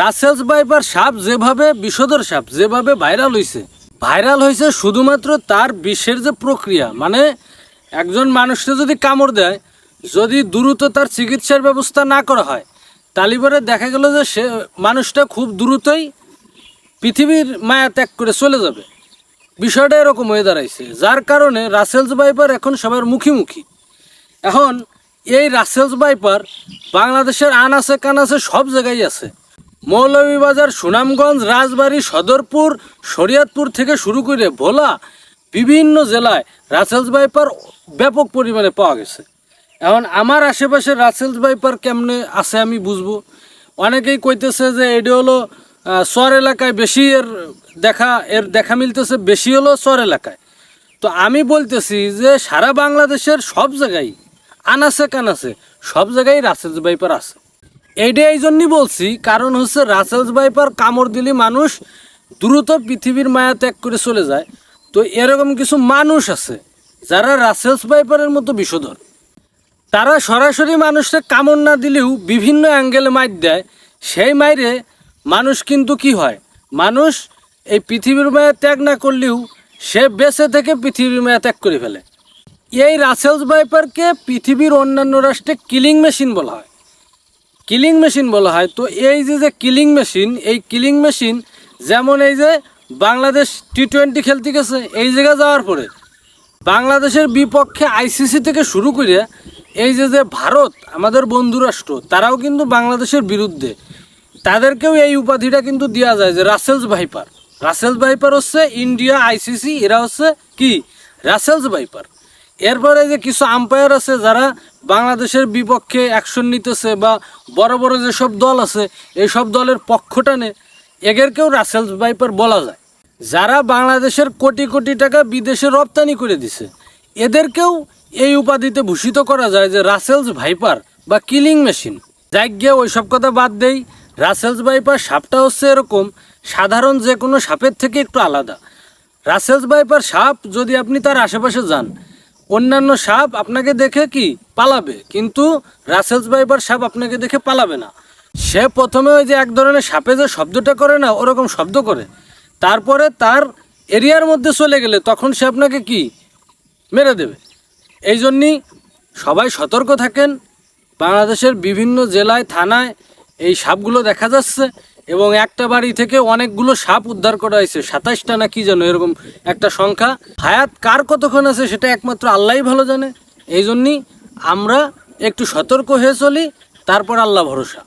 রাসেলস বাইপার সাপ যেভাবে বিষধর সাপ যেভাবে ভাইরাল হয়েছে ভাইরাল হয়েছে শুধুমাত্র তার বিষের যে প্রক্রিয়া মানে একজন মানুষকে যদি কামড় দেয়, যদি দ্রুত তার চিকিৎসার ব্যবস্থা না করা হয় তাহলে পরে দেখা গেল যে সে মানুষটা খুব দ্রুতই পৃথিবীর মায়া ত্যাগ করে চলে যাবে। বিষয়টা এরকম হয়ে দাঁড়াইছে, যার কারণে রাসেলস বাইপার এখন সবার মুখোমুখি। এখন এই রাসেলস বাইপার বাংলাদেশের আনাচে কানাচে সব জায়গায় আছে। মৌলভীবাজার সুনামগঞ্জ, রাজবাড়ী, সদরপুর, শরিয়তপুর থেকে শুরু করে ভোলা, বিভিন্ন জেলায় রাসেলস বাইপার ব্যাপক পরিমাণে পাওয়া গেছে। এখন আমার আশেপাশে রাসেলস বাইপার কেমনে আছে আমি বুঝব। অনেকেই কইতেছে যে এটি হলো চর এলাকায় বেশি এর দেখা এর দেখা মিলতেছে, বেশি হলো চর এলাকায়। তো আমি বলতেছি যে সারা বাংলাদেশের সব জায়গায় আনাসে কানাসে সব জায়গায় রাসেলস বাইপার আছে। এইটা এই জন্যই বলছি, কারণ হচ্ছে রাসেলস বাইপার কামড় দিলে মানুষ দ্রুত পৃথিবীর মায়া ত্যাগ করে চলে যায়। তো এরকম কিছু মানুষ আছে, যারা রাসেলস বাইপারের মতো বিষধর। তারা সরাসরি মানুষকে কামড় না দিলেও বিভিন্ন অ্যাঙ্গেলে মাইর দেয়। সেই মাইরে মানুষ কিন্তু কি হয়? মানুষ এই পৃথিবীর মায়া ত্যাগ না করলেও সে বেঁচে থেকে পৃথিবীর মায়া ত্যাগ করে ফেলে। এই রাসেলস বাইপারকে পৃথিবীর অন্যান্য রাষ্ট্রে কিলিং মেশিন বলা হয়। কিলিং মেশিন বলা হয়। তো এই যে যে কিলিং মেশিন, এই কিলিং মেশিন যেমন এই যে বাংলাদেশ টি টোয়েন্টি খেলতে গেছে, এই জায়গায় যাওয়ার পরে বাংলাদেশের বিপক্ষে আইসিসি থেকে শুরু করে এই যে যে ভারত, আমাদের বন্ধুরাষ্ট্র তারাও কিন্তু বাংলাদেশের বিরুদ্ধে। তাদেরকেও এই উপাধিটা কিন্তু দেওয়া যায় যে রাসেলস ভাইপার। রাসেলস ভাইপার হচ্ছে ইন্ডিয়া আইসিসি এরা হচ্ছে কি? Russell's viper. এরপরে যে কিছু আম্পায়ার আছে যারা বাংলাদেশের বিপক্ষে অ্যাকশন নিতেছে বা বড় বড় যেসব দল আছে এই সব দলের পক্ষটা নে এদেরকেও রাসেলস ভাইপার বলা যায়। যারা বাংলাদেশের কোটি কোটি টাকা বিদেশে রপ্তানি করে দিছে, এদেরকেও এই উপাধিতে ভূষিত করা যায় যে রাসেলস ভাইপার বা কিলিং মেশিন যাই গিয়ে ওইসব কথা বাদ দেই রাসেলস ভাইপার সাপটা হচ্ছে এরকম, সাধারণ যে কোনো সাপের থেকে একটু আলাদা। রাসেলস ভাইপার সাপ যদি আপনি তার আশেপাশে যান অন্যান্য সাপ আপনাকে দেখে কি পালাবে? কিন্তু রাসেলস ভাইপার সাপ আপনাকে দেখে পালাবে না। সে প্রথমে ওই যে এক ধরনের সাপে যে শব্দটা করে না, ওরকম শব্দ করে। তারপরে তার এরিয়ার মধ্যে চলে গেলে তখন সে আপনাকে কি মেরে দেবে? এই জন্যই সবাই সতর্ক থাকেন। বাংলাদেশের বিভিন্ন জেলায়, থানায় এই সাপগুলো দেখা যাচ্ছে। এবং একটা বাড়ি থেকে অনেকগুলো সাপ উদ্ধার করা হয়েছে। সাতাশটা না কি যেন এরকম একটা সংখ্যা। হায়াত কার কতক্ষণ আছে সেটা একমাত্র আল্লাহ ভালো জানে। এই জন্যই আমরা একটু সতর্ক হয়ে চলি, তারপর আল্লাহ ভরসা।